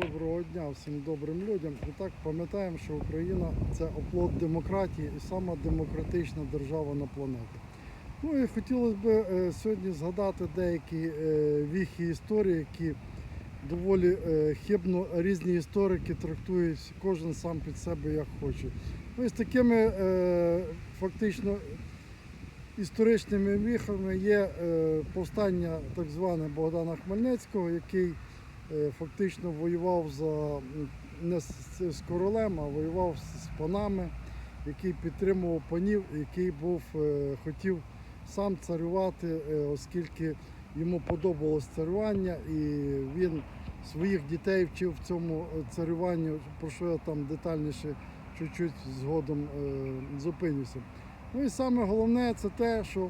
Доброго дня всім добрим людям. І так пам'ятаємо, що Україна це оплот демократії і сама демократична держава на планеті. Ну і хотілося б е, сьогодні згадати деякі е, віхи історії, які доволі е, хибно різні історики трактують кожен сам під себе як хоче. Ну і з такими фактично історичними віхами є повстання так зване Богдана Хмельницького, який фактично воював за не з, королем, а воював з, панами, який підтримував панів, який був, е, хотів сам царювати, е, оскільки йому подобалось царювання, і він своїх дітей вчив в цьому е, царюванню, про що я там детальніше чуть-чуть згодом е, зупинюся. Ну і саме головне це те, що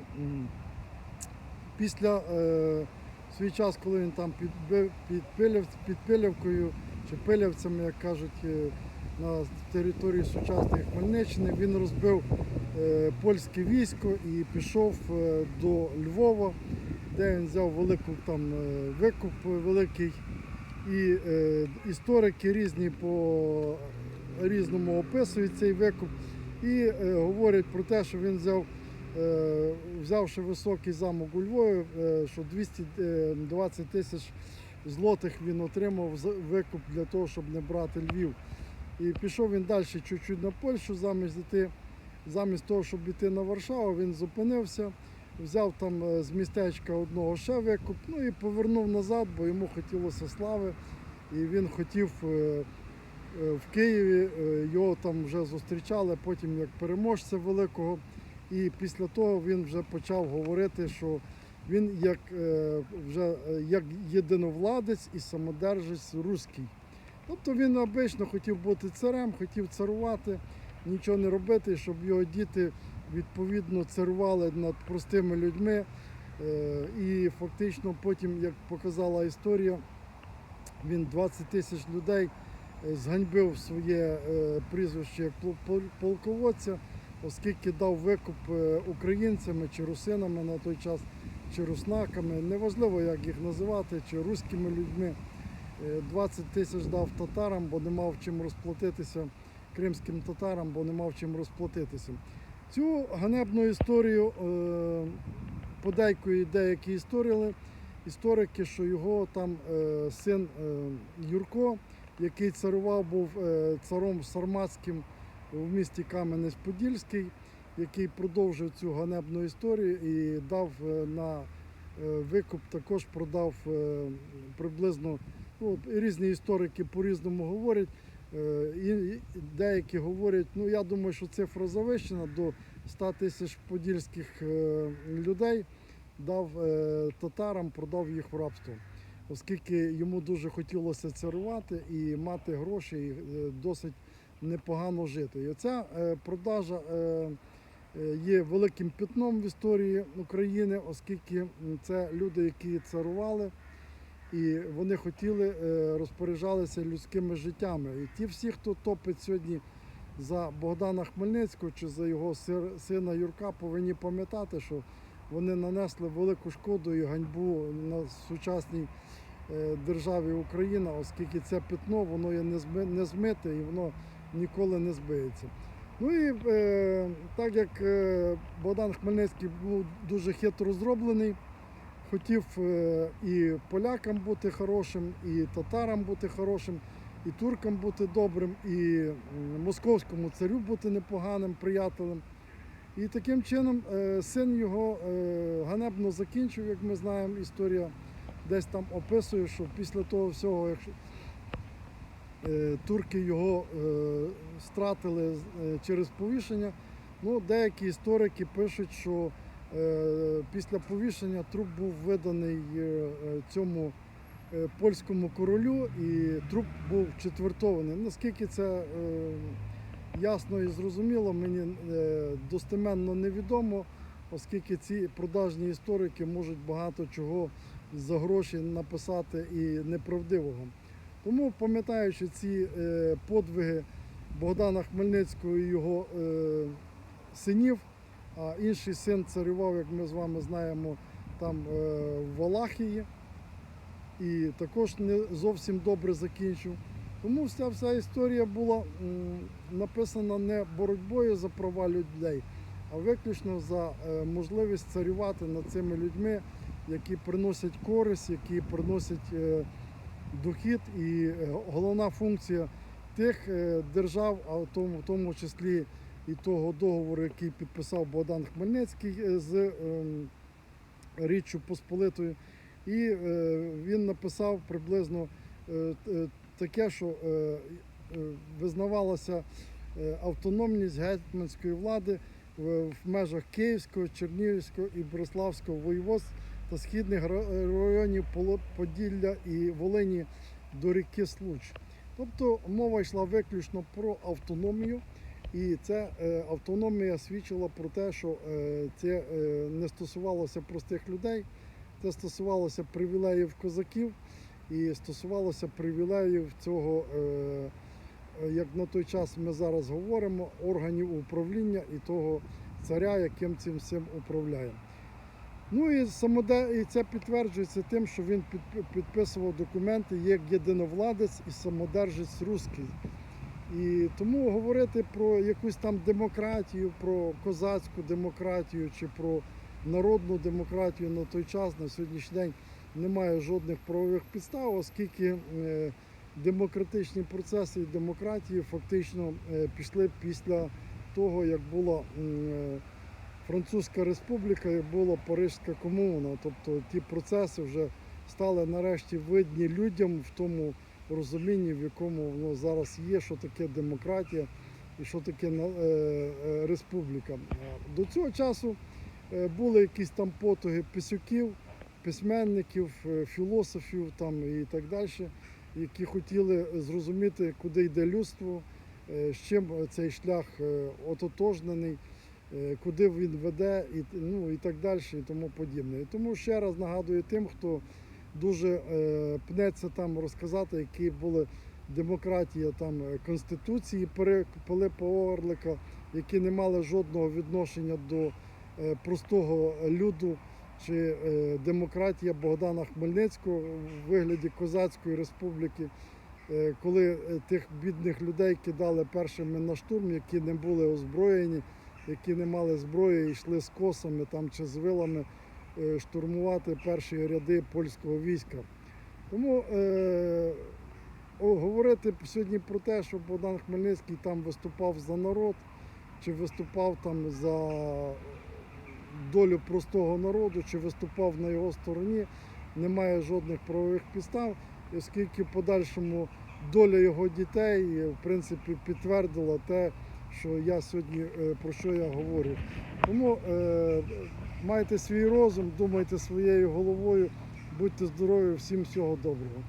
після е, свій час, коли він там під, під, Пилів, під Пилівкою чи Пилявцями, як кажуть, е, на території сучасної Хмельниччини, він розбив е, польське військо і пішов е, до Львова, де він взяв велику там викуп великий. І е, історики різні по різному описують цей викуп і е, говорять про те, що він взяв, взявши високий замок у Львові, е, що 220 тисяч злотих він отримав викуп для того, щоб не брати Львів. І пішов він далі чуть-чуть на Польщу, замість йти, замість того, щоб йти на Варшаву, він зупинився, взяв там е, з містечка одного ще викуп, ну і повернув назад, бо йому хотілося слави. І він хотів е, е, в Києві, е, його там вже зустрічали, потім як переможця великого. І після того він вже почав говорити, що він як, е, вже, е, як єдиновладець і самодержець руський. Тобто він обично хотів бути царем, хотів царувати, нічого не робити, щоб його діти відповідно царували над простими людьми. Е, І фактично потім, як показала історія, він 20 тисяч людей зганьбив своє прізвище як пол- пол- полководця, оскільки дав викуп е, українцями чи русинами на той час, чи руснаками, неважливо як їх називати, чи руськими людьми. Е, 20 тисяч дав татарам, бо не мав чим розплатитися, кримським татарам, бо не мав чим розплатитися. Цю ганебну історію е, подейкують деякі історії, історики, що його там е, син е, Юрко, який царував, був е, царом сарматським в місті Кам'янець-Подільський, який продовжив цю ганебну історію і дав е, на е, викуп, також продав е, приблизно ну, різні історики по-різному говорять. І деякі говорять, ну я думаю, що цифра завищена до 100 тисяч подільських людей дав татарам, продав їх в рабство, оскільки йому дуже хотілося царувати і мати гроші, і досить непогано жити. І оця е, продажа е, е, є великим пятном в історії України, оскільки це люди, які царували. І вони хотіли розпоряджалися людськими життями. І ті всі, хто топить сьогодні за Богдана Хмельницького чи за його сина Юрка, повинні пам'ятати, що вони нанесли велику шкоду і ганьбу на сучасній державі Україна, оскільки це пятно воно є незми- незмите і воно ніколи не збиється. Ну і е, так як е, Богдан Хмельницький був дуже хитро зроблений, хотів е, і полякам бути хорошим, і татарам бути хорошим, і туркам бути добрим, і московському царю бути непоганим приятелем. І таким чином е, син його е, ганебно закінчив, як ми знаємо, історія десь там описує, що після того всього, якщо турки його е, стратили е, через повішення, ну, деякі історики пишуть, що Е, Після повішення труп був виданий е, е, цьому е, польському королю, і труп був четвертований. Наскільки це е, ясно і зрозуміло, мені е, достеменно невідомо, оскільки ці продажні історики можуть багато чого за гроші написати і неправдивого. Тому, пам'ятаючи ці е, подвиги Богдана Хмельницького і його е, синів, а інший син царював, як ми з вами знаємо, там е, в Валахії. і також не зовсім добре закінчив. Тому вся вся історія була написана не боротьбою за права людей, а виключно за можливість царювати над цими людьми, які приносять користь, які приносять дохід. І е, головна функція тих е, держав, а в тому, в тому числі і того договору, який підписав Богдан Хмельницький е, з ем, Річчю Посполитою. І він написав приблизно таке, що визнавалася автономність гетьманської влади в, в межах Київського, Чернігівського і Бориславського воєводств та східних районів Поділля і Волині до ріки Случ. Тобто мова йшла виключно про автономію, і ця е, автономія свідчила про те, що е, це е, не стосувалося простих людей, це стосувалося привілеїв козаків і стосувалося привілеїв цього, як на той час ми зараз говоримо, органів управління і того царя, яким цим всім управляє. Ну і самоде... і це підтверджується тим, що він підписував документи як єдиновладець і самодержець руський. І тому говорити про якусь там демократію, про козацьку демократію чи про народну демократію на той час, на сьогоднішній день немає жодних правових підстав, оскільки е, демократичні процеси і демократії фактично е, пішли після того, як е, Французька республіка і була Парижська комуна. Тобто ті процеси вже стали нарешті видні людям в тому розумінні, в якому воно зараз є, що таке демократія і що таке е, е, республіка. До цього часу е, були якісь там потуги писюків, письменників, філософів там і так далі, які хотіли зрозуміти, куди йде людство, з чим цей шлях ототожнений, куди він веде, і, ну, і так далі, і тому подібне. І тому ще раз нагадую тим, хто дуже е, пнеться там розказати, які були демократія там е, Конституції Пилипа Орлика, які не мали жодного відношення до е, простого люду, чи е, демократія Богдана Хмельницького в вигляді Козацької республіки, е, коли е, тих бідних людей кидали першими на штурм, які не були озброєні, які не мали зброї, йшли з косами там чи з вилами е, штурмувати перші ряди польського війська. Тому е, говорити сьогодні про те, що Богдан Хмельницький там виступав за народ, чи виступав там за долю простого народу, чи виступав на його стороні, немає жодних правових підстав, оскільки в подальшому доля його дітей в принципі підтвердила те, що я сьогодні е, про що я говорю. Тому е, майте свій розум, думайте своєю головою, будьте здорові, всім всього доброго.